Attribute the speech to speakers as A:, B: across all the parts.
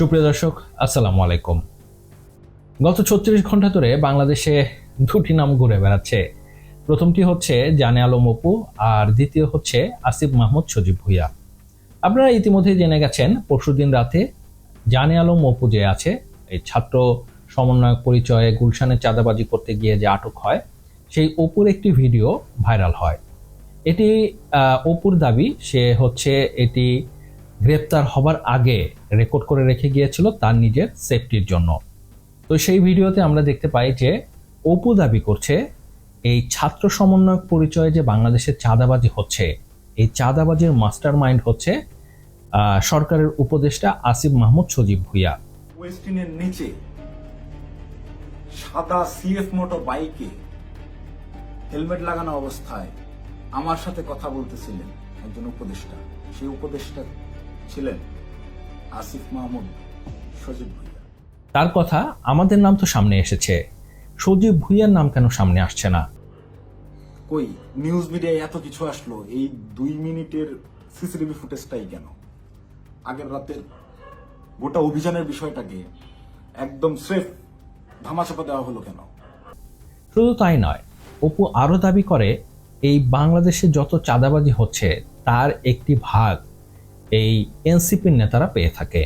A: সুপ্রিয় দর্শক, আসসালামু আলাইকুম। গত ছত্রিশ ঘণ্টা ধরে বাংলাদেশে দুটি নাম ঘুরে বেড়াচ্ছে। প্রথমটি হচ্ছে জানে আলম অপু আর দ্বিতীয় হচ্ছে আসিফ মাহমুদ সজীব ভুইয়া। আপনারা ইতিমধ্যে জেনে গেছেন, পরশুদিন রাতে জানে আলম অপু যে আছে, এই ছাত্র সমন্বয়ক পরিচয়ে গুলশানে চাঁদাবাজি করতে গিয়ে যে আটক হয়, সেই অপুর একটি ভিডিও ভাইরাল হয়। এটি অপুর দাবি, সে হচ্ছে এটি গ্রেপ্তার হবার আগে রেকর্ড করে রেখে গিয়েছিল তার নিজের সেফটির জন্য। তো সেই ভিডিওতে আমরা দেখতে পাই যে অপু দাবি করছে, এই ছাত্র সমন্বয়ক পরিচয়ে যে বাংলাদেশে চাঁদাবাজি হচ্ছে, এই চাঁদাবাজির মাস্টার মাইন্ড হচ্ছে সরকারের উপদেষ্টা আসিফ মাহমুদ সজীব ভুইয়া।
B: ওয়েস্টিনের নিচে সাদা সিএফ মোটর বাইকে হেলমেট লাগানো অবস্থায় আমার সাথে কথা বলতেছিলেন একজন উপদেষ্টা। সেই উপদেষ্টা ছিলেন আসিফ মাহমুদ সজীব ভুইয়া।
A: তার কথা আমাদের নাম তো সামনে এসেছে। সজীব ভুইয়ার নাম কেন সামনে আসছে না?
B: কই নিউজ মিডিয়ায় এত কিছু আসলো এই দুই মিনিটের সিসিটিভি ফুটেজটাই কেন? আগের রাতের গোটা অভিযানের বিষয়টাকে একদম স্রেফ ধামাচাপা দেওয়া হলো কেন?
A: শুধু তাই নয় অপু আরও দাবি করে এই বাংলাদেশে যত চাঁদাবাজি হচ্ছে তার একটি ভাগ এই এনসিপির নেতারা পেয়ে থাকে।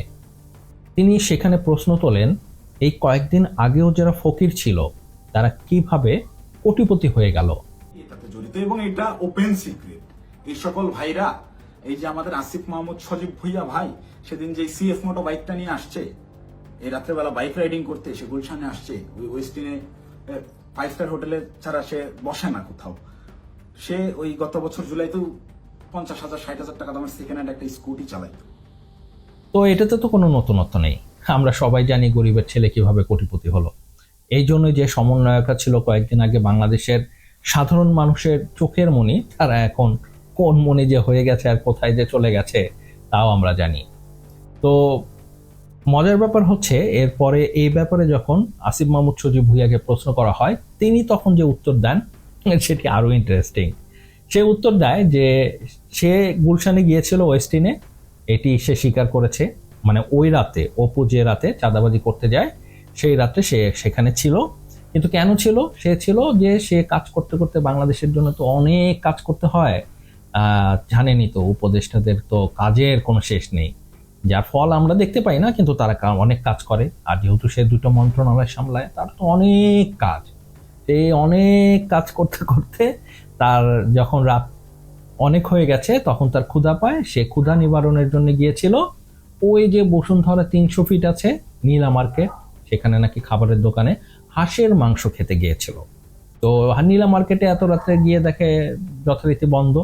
A: তিনি সেখানে প্রশ্ন তোলেন, এই কয়েকদিন আগেও যারা ফকির ছিল, তারা কীভাবে কোটিপতি হয়ে গেল?
B: এটাতে জড়িত এবং এটা ওপেন সিক্রেট এই সকল ভাইরা, এই যে আমাদের আসিফ মাহমুদ সজীব ভুইয়া ভাই, সেদিন যে সিএফ মোটো বাইকটা নিয়ে আসছে, এই রাত্রেবেলা বাইক রাইডিং করতে সে গুলশানে আসছে, ওই ওয়েস্টিনে ফাইভ স্টার হোটেলে ছাড়া সে বসে না কোথাও। সে ওই গত বছর জুলাইতেও পঞ্চাশ হাজার, ষাট হাজার টাকা দামের সেকেন্ড হ্যান্ড একটা স্কুটি চালাইতো
A: তো এটাতে তো কোনো নতুনত্ব নেই। আমরা সবাই জানি গরিবের ছেলে কীভাবে কোটিপতি হলো। এই জন্য যে সমন্বয়করা ছিল কয়েকদিন আগে বাংলাদেশের সাধারণ মানুষের চোখের মনি, তারা এখন কোন মনে যে হয়ে গেছে আর কোথায় যে চলে গেছে, তাও আমরা জানি। তো মজার ব্যাপার হচ্ছে, এরপরে এই ব্যাপারে যখন আসিফ মাহমুদ সজীব ভুইয়াকে প্রশ্ন করা হয়, তিনি তখন যে উত্তর দেন, সেটি আরও ইন্টারেস্টিং সে উত্তর দেয় যে সে গুলশানে গিয়েছিল ওয়েস্টিনে এটি সে স্বীকার করেছে। মানে ওই রাতে অপু যে রাতে চাঁদাবাজি করতে যায় সেই রাতে সে সেখানে ছিল। কিন্তু কেন ছিল? সে ছিল যে সে কাজ করতে করতে বাংলাদেশের জন্য তো অনেক কাজ করতে হয়। আহ, জানেনই তো উপদেষ্টাদের তো কাজের কোনো শেষ নেই। যার ফল আমরা দেখতে পাই না কিন্তু তারা অনেক কাজ করে। আর যেহেতু সে দুটো মন্ত্রণালয় সামলায় তার তো অনেক কাজ। এই অনেক কাজ করতে করতে তার যখন রাত অনেক হয়ে গেছে, তখন তার ক্ষুধা পায়। সে ক্ষুধা নিবারণের জন্য গিয়েছিল। ওই যে বসুন্ধরা তিনশো ফিট আছে, নীলা মার্কেট সেখানে নাকি খাবারের দোকানে হাঁসের মাংস খেতে গিয়েছিল। তো নীলা মার্কেটে এত রাত্রে গিয়ে দেখে যথারীতি বন্ধ।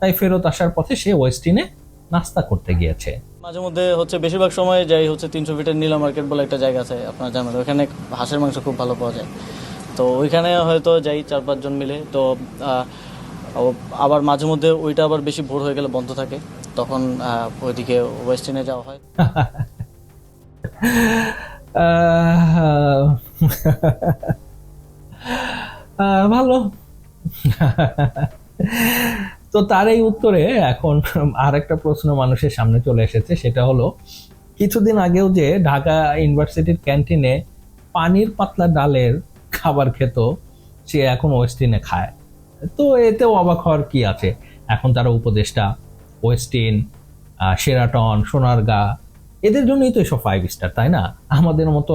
A: তাই ফেরত আসার পথে সে ওয়েস্টিনে নাস্তা করতে গিয়েছে।
C: মাঝে মধ্যে হচ্ছে বেশিরভাগ সময় যাই হচ্ছে তিনশো ফিটের নীলা মার্কেট বলে একটা জায়গা আছে, আপনার জানেন। ওখানে হাঁসের মাংস খুব ভালো পাওয়া যায়। তো ওইখানে হয়তো যাই চার পাঁচজন মিলে। তো আবার মাঝে মধ্যে ওইটা আবার বেশি ভোর হয়ে গেলে বন্ধ থাকে। তখন ওইদিকে ওয়েস্টিনে যাওয়া হয়।
A: ভালো। তো তার এই উত্তরে এখন আর একটা প্রশ্ন মানুষের সামনে চলে এসেছে, সেটা হলো, কিছুদিন আগেও যে ঢাকা ইউনিভার্সিটির ক্যান্টিনে পানির পাতলা ডালের খাবার খেত, সে এখন ওয়েস্টিনে খায়। তো এতেও অবাক হওয়ার কি আছে? এখন তারা উপদেষ্টা ওয়েস্টিন সেরাটন সোনারগা এদের জন্যই তো এসব ফাইভ স্টার তাই না? আমাদের মতো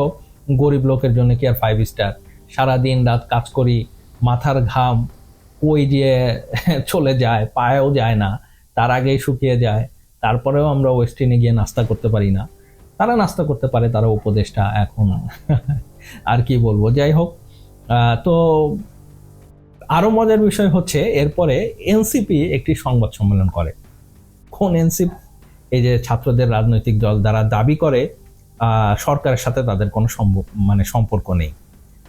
A: গরিব লোকের জন্য কি আর ফাইভ স্টার সারাদিন রাত কাজ করি, মাথার ঘাম ওই যে চলে যায়, পায়েও যায় না, তার আগেই শুকিয়ে যায়, তারপরেও আমরা ওয়েস্টিনে গিয়ে নাস্তা করতে পারি না। তারা নাস্তা করতে পারে, তারা উপদেষ্টা এখন। আর কি বলব? যাই হোক তো আরও মজার বিষয় হচ্ছে, এরপরে এনসিপি একটি সংবাদ সম্মেলন করে। কোন এনসিপি? এই যে ছাত্রদের রাজনৈতিক দল দ্বারা দাবি করে সরকারের সাথে তাদের কোনো মানে সম্পর্ক নেই।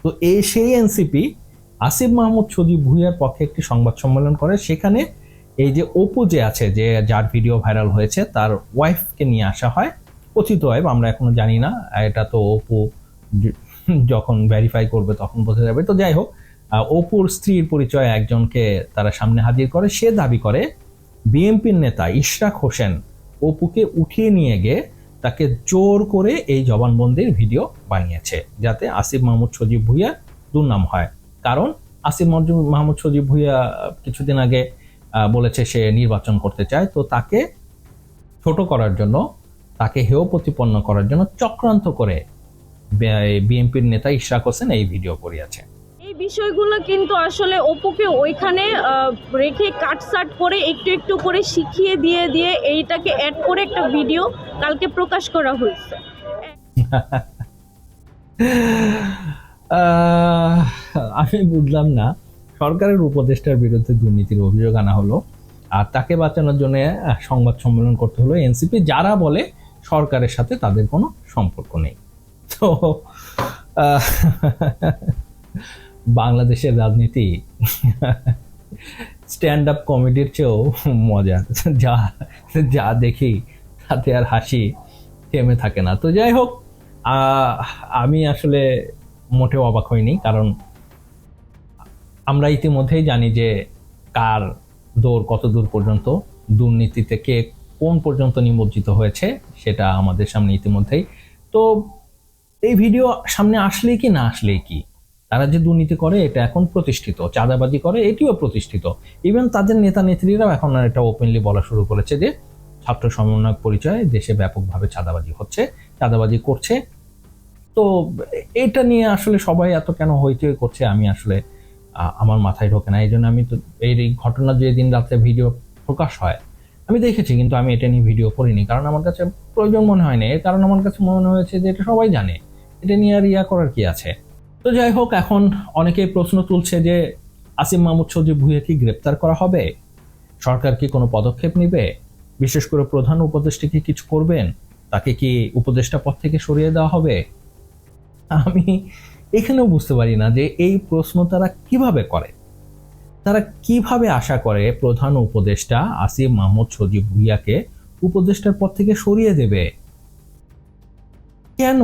A: তো এই সেই এনসিপি, আসিফ মাহমুদ সজীব ভুইয়ার পক্ষে একটি সংবাদ সম্মেলন করে। সেখানে এই যে অপু যে আছে, যে যার ভিডিও ভাইরাল হয়েছে, তার ওয়াইফকে নিয়ে আসা হয়। কথিত ওয়াইফ আমরা এখনও জানি না। এটা তো অপু যখন ভেরিফাই করবে তখন বোঝা যাবে। তো যাই হোক অপুর স্ত্রীর পরিচয় একজনকে তারা সামনে হাজির করে। সে দাবি করে, বিএনপির নেতা ইশরাক হোসেন অপুকে উঠিয়ে নিয়ে গিয়ে তাকে জোর করে এই জবানবন্দির ভিডিও বানিয়েছে, যাতে আসিফ মাহমুদ সজীব ভুইয়া দুর্নাম হয়। কারণ আসিফ মাহমুদ সজীব ভুইয়া কিছুদিন আগে বলেছে সে নির্বাচন করতে চায়। তো তাকে ছোট করার জন্য, তাকে হেয় প্রতিপন্ন করার জন্য চক্রান্ত করে বিএনপির নেতা ইশরাক হোসেন এই ভিডিও করিয়াছে।
D: বিষয়গুলো কিন্তু আসলে অপুকে ওইখানে রেখে কাটসাট করে একটু একটু করে শিখিয়ে দিয়ে দিয়ে এইটাকে অ্যাড করে একটা ভিডিও কালকে প্রকাশ করা হয়েছে।
A: আমি বুঝলাম না। সরকারের উপদেষ্টার বিরুদ্ধে দুর্নীতির অভিযোগ আনা হলো আর তাকে বাঁচানোর জন্য সংবাদ সম্মেলন করতে হলো এনসিপি। যারা বলে সরকারের সাথে তাদের কোনো সম্পর্ক নেই। তো বাংলাদেশের রাজনীতি স্ট্যান্ড আপ কমেডির চেয়েও মজার যা যা দেখি, তাতে আর হাসি থেমে থাকে না। তো যাই হোক আমি আসলে মোটেও অবাক হইনি, কারণ আমরা ইতিমধ্যেই জানি যে কার দৌড় কত দূর পর্যন্ত, দুর্নীতিতে কে কোন পর্যন্ত নিমজ্জিত হয়েছে, সেটা আমাদের সামনে ইতিমধ্যেই। তো এই ভিডিও সামনে আসলেই কি, না আসলেই কি? তারা যে দুর্নীতি করে, এটা এখন প্রতিষ্ঠিত। চাঁদাবাজি করে, এটিও প্রতিষ্ঠিত। ইভেন তাদের নেতা নেত্রীরাও এখন আর এটা ওপেনলি বলা শুরু করেছে যে, ছাত্র সমন্বয়ক পরিচয়ে দেশে ব্যাপকভাবে চাঁদাবাজি হচ্ছে, চাঁদাবাজি করছে। তো এটা নিয়ে আসলে সবাই এত কেন হইচই করছে, আমি আসলে আমার মাথায় ঢোকে না। এই জন্য আমি তো, এই ঘটনা যে দিন রাতে ভিডিও প্রকাশ হয়, আমি দেখেছি কিন্তু আমি এটা নিয়ে ভিডিও করিনি। কারণ আমার কাছে প্রয়োজন মনে হয়নি এর কারণ আমার কাছে মনে হয়েছে যে, এটা সবাই জানে। এটা নিয়ে আর ইয়া করার কি আছে? তো যাই হোক, এখন অনেকেই প্রশ্ন তুলছে যে আসিম মাহমুদ সজিব ভুইয়া কি গ্রেপ্তার করা হবে? সরকার কি কোনো পদক্ষেপ নেবে? বিশেষ করে প্রধান উপদেষ্টা কি কিছু করবেন? তাকে কি উপদেষ্টা পদ থেকে সরিয়ে দেওয়া হবে? আমি এখানেও বুঝতে পারি না যে এই প্রশ্ন তারা কীভাবে করে। তারা কীভাবে আশা করে প্রধান উপদেষ্টা আসিফ মাহমুদ সজিব ভুইয়াকে উপদেষ্টার পদ থেকে সরিয়ে দেবে? কেন?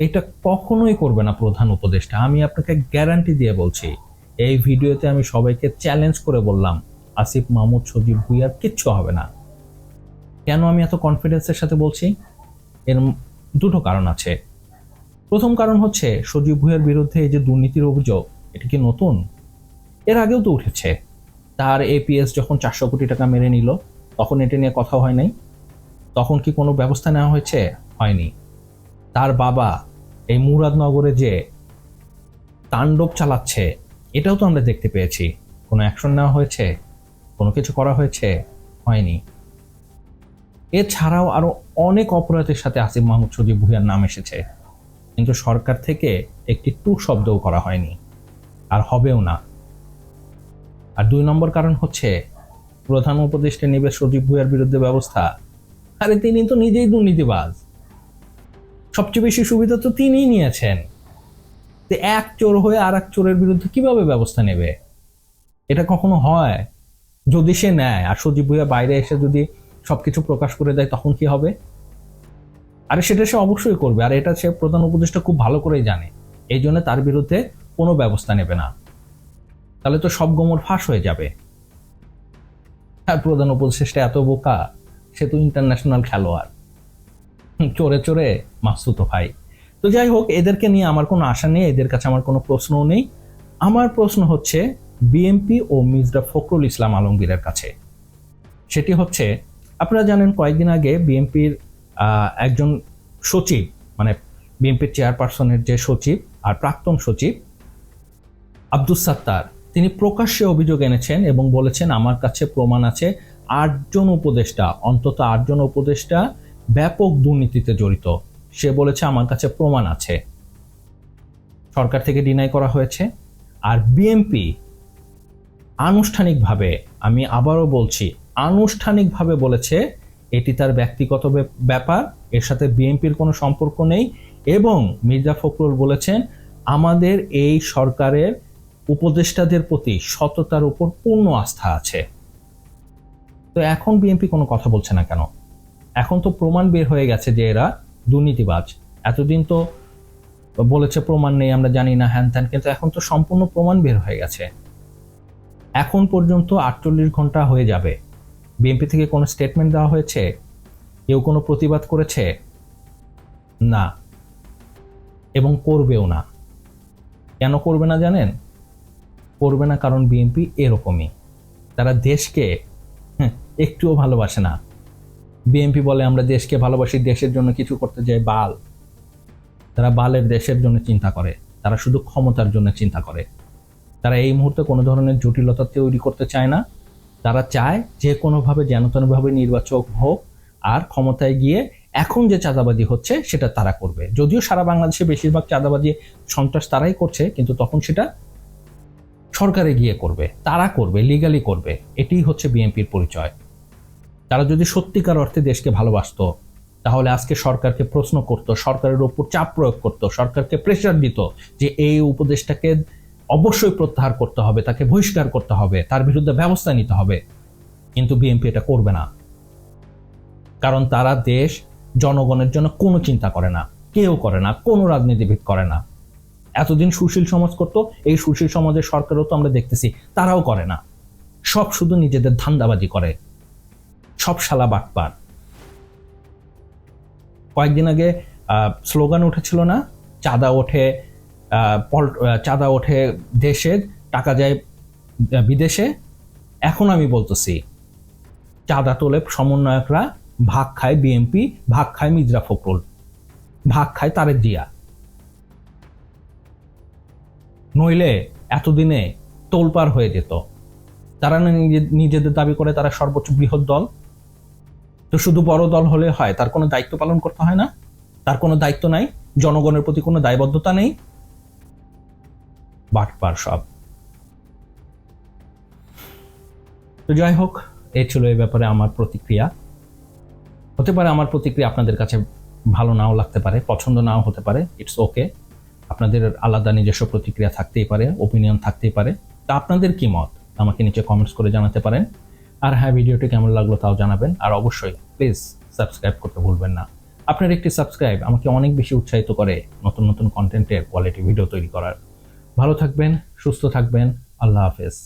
A: এটা কখনোই করবে না প্রধান উপদেষ্টা। আমি আপনাকে গ্যারান্টি দিয়ে বলছি, এই ভিডিওতে আমি সবাইকে চ্যালেঞ্জ করে বললাম, আসিফ মাহমুদ সজিব ভুইয়ার কিচ্ছু হবে না। কেন আমি এত কনফিডেন্সের সাথে বলছি? এর দুটো কারণ আছে। প্রথম কারণ হচ্ছে, সজীব ভুইয়ার বিরুদ্ধে এই যে দুর্নীতির অভিযোগ, এটা কি নতুন? এর আগেও তো উঠেছে। তার এপিএস যখন চারশো কোটি টাকা মেরে নিল, তখন এটা নিয়ে কথা হয় নাই। তখন কি কোনো ব্যবস্থা নেওয়া হয়েছে? হয়নি। তার বাবা এই মুরাদনগরে যে তাণ্ডব চালাচ্ছে, এটাও তো আমরা দেখতে পেয়েছি। কোনো অ্যাকশন নেওয়া হয়েছে? কোনো কিছু করা হয়েছে? হয়নি। এছাড়াও আরও অনেক অপরাধের সাথে আসিফ মাহমুদ সজিব ভুইয়ার নাম এসেছে। কিন্তু সরকার থেকে একটি টু শব্দও করা হয়নি। আর হবেও না। আর দুই নম্বর কারণ হচ্ছে, প্রধান উপদেষ্টা নেবে সজীব ভুইয়ার বিরুদ্ধে ব্যবস্থা। আরে তিনি তো নিজেই দুর্নীতিবাজ। সবচেয়ে বেশি সুবিধা তো তিনিই নিয়েছেন। তো এক চোর হয়ে আর এক চোরের বিরুদ্ধে কীভাবে ব্যবস্থা নেবে? এটা কখনো হয়? যদি সে নেয়, আর সজীব ভুইয়া বাইরে এসে যদি সবকিছু প্রকাশ করে দেয়, তখন কি হবে? আরে সেটা সে অবশ্যই করবে, আর এটা সে প্রধান উপদেষ্টা খুব ভালো করেই জানে। এই জন্য তার বিরুদ্ধে কোনো ব্যবস্থা নেবে না। তাহলে তো সব গোমর ফাঁস হয়ে যাবে। আর প্রধান উপদেষ্টা এত বোকা, সে তো ইন্টারন্যাশনাল খেলোয়াড়। চোরে চোরে মাসুতো ভাই। তো যাই হোক, এদেরকে নিয়ে আমার কোনো আশা নেই, এদের কাছে আমার কোনো প্রশ্নও নেই। আমার প্রশ্ন হচ্ছে বিএমপি ও মির্জা ফখরুল ইসলাম আলমগীরের কাছে। সেটি হচ্ছে, আপনারা জানেন কয়েকদিন আগে বিএনপির একজন সচিব মানে বিএনপির চেয়ারপারসনের যে সচিব আর প্রাক্তন সচিব, আব্দুস সাত্তার, তিনি প্রকাশ্যে অভিযোগ এনেছেন এবং বলেছেন, আমার কাছে প্রমাণ আছে, আটজন উপদেষ্টা, অন্তত আটজন উপদেষ্টা ব্যাপক দুর্নীতিতে জড়িত। সে বলেছে, আমার কাছে প্রমাণ আছে। সরকার থেকে ডিনাই করা হয়েছে। আর বিএমপি আনুষ্ঠানিকভাবে আমি আবারও বলছি, আনুষ্ঠানিকভাবে বলেছে, এটি তার ব্যক্তিগত ব্যাপার, এর সাথে বিএনপির কোনো সম্পর্ক নেই। এবং মির্জা ফখরুল বলেছেন, আমাদের এই সরকারের উপদেষ্টাদের প্রতি সততার উপর পূর্ণ আস্থা আছে। তো এখন বিএনপি কোনো কথা বলছে না কেন? এখন তো প্রমাণ বের হয়ে গেছে যে এরা দুর্নীতিবাজ। এতদিন তো বলেছে প্রমাণ নেই, আমরা জানি না, হ্যান ত্যান, কিন্তু এখন তো সম্পূর্ণ প্রমাণ বের হয়ে গেছে। এখন পর্যন্ত আটচল্লিশ ঘণ্টা হয়ে যাবে। বিএনপি থেকে কোনো স্টেটমেন্ট দেওয়া হয়েছে? কেউ কোনো প্রতিবাদ করেছে? না। এবং করবেও না। কেন করবে না জানেন? করবে না কারণ বিএনপি এরকমই। তারা দেশকে একটুও ভালোবাসে না। বিএনপি বলে আমরা দেশকে ভালোবাসি, দেশের জন্য কিছু করতে যাই বাল। তারা বালের দেশের জন্য চিন্তা করে, তারা শুধু ক্ষমতার জন্য চিন্তা করে। তারা এই মুহূর্তে কোনো ধরনের জটিলতা তৈরি করতে চায় না। তারা চায় যে কোনোভাবে, যেন তেনভাবে নির্বাচক হোক আর ক্ষমতায় গিয়ে এখন যে চাঁদাবাজি হচ্ছে, সেটা তারা করবে। যদিও সারা বাংলাদেশে বেশিরভাগ চাঁদাবাজি সন্ত্রাস তারাই করছে, কিন্তু তখন সেটা সরকারে গিয়ে করবে। তারা করবে লিগালি করবে। এটাই হচ্ছে বিএনপির পরিচয়। তারা যদি সত্যিকার অর্থে দেশকে ভালোবাসতো, তাহলে আজকে সরকারকে প্রশ্ন করত, সরকারের উপর চাপ প্রয়োগ করত, সরকারকে প্রেশার দিত যে এই উপদেশটাকে অবশ্যই প্রত্যাহার করতে হবে, তাকে বহিষ্কার করতে হবে, তার বিরুদ্ধে ব্যবস্থা নিতে হবে। কিন্তু বিএনপি এটা করবে না। কারণ তারা দেশ জনগণের জন্য কোনো চিন্তা করে না, কেউ করে না, কোনো রাজনীতিবিদ করে না। এতদিন সুশীল সমাজ করতো, এই সুশীল সমাজের সরকারও তো আমরা দেখতেছি, তারাও করে না। সব শুধু নিজেদের ধান্দাবাজি করে। সব শালা বাটপার। কয়েকদিন আগে স্লোগান উঠেছিল না, চাঁদা ওঠে চাঁদা ওঠে দেশে, টাকা যায় বিদেশে। এখন আমি বলতেছি, চাঁদা তোলে সমন্বয়করা, ভাগ খায় বিএনপি ভাগ খায় মির্জা ফখরুল, ভাগ খায় তারেক জিয়া। নইলে এতদিনে তোলপার হয়ে যেত। তারা নিজেদের দাবি করে তারা সর্বোচ্চ বৃহৎ দল। তো শুধু বড় দল হলে হয়, তার কোনো দায়িত্ব পালন করতে হয় না। তার কোনো দায়িত্ব নাই, জনগণের প্রতি কোনো দায়বদ্ধতা নেই। বাটপার সব। তো যাই হোক এই ছিল এই ব্যাপারে আমার প্রতিক্রিয়া। হতে পারে আমার প্রতিক্রিয়া আপনাদের কাছে ভালো নাও লাগতে পারে, পছন্দ নাও হতে পারে ইটস ওকে আপনাদের আলাদা নিজস্ব প্রতিক্রিয়া থাকতেই পারে ওপিনিয়ন থাকতেই পারে। তা আপনাদের কি মত? আমাকে নিচে কমেন্টস করে জানাতে পারেন। আর হ্যাঁ ভিডিওটি কেমন লাগল তাও জানাবেন। আর অবশ্যই প্লিজ সাবস্ক্রাইব করতে ভুলবেন না। আপনার একটি সাবস্ক্রাইব আমাকে অনেক বেশি উৎসাহিত করে নতুন নতুন কন্টেন্টের কোয়ালিটি ভিডিও তৈরি করার। ভালো থাকবেন, সুস্থ থাকবেন, আল্লাহ হাফেজ।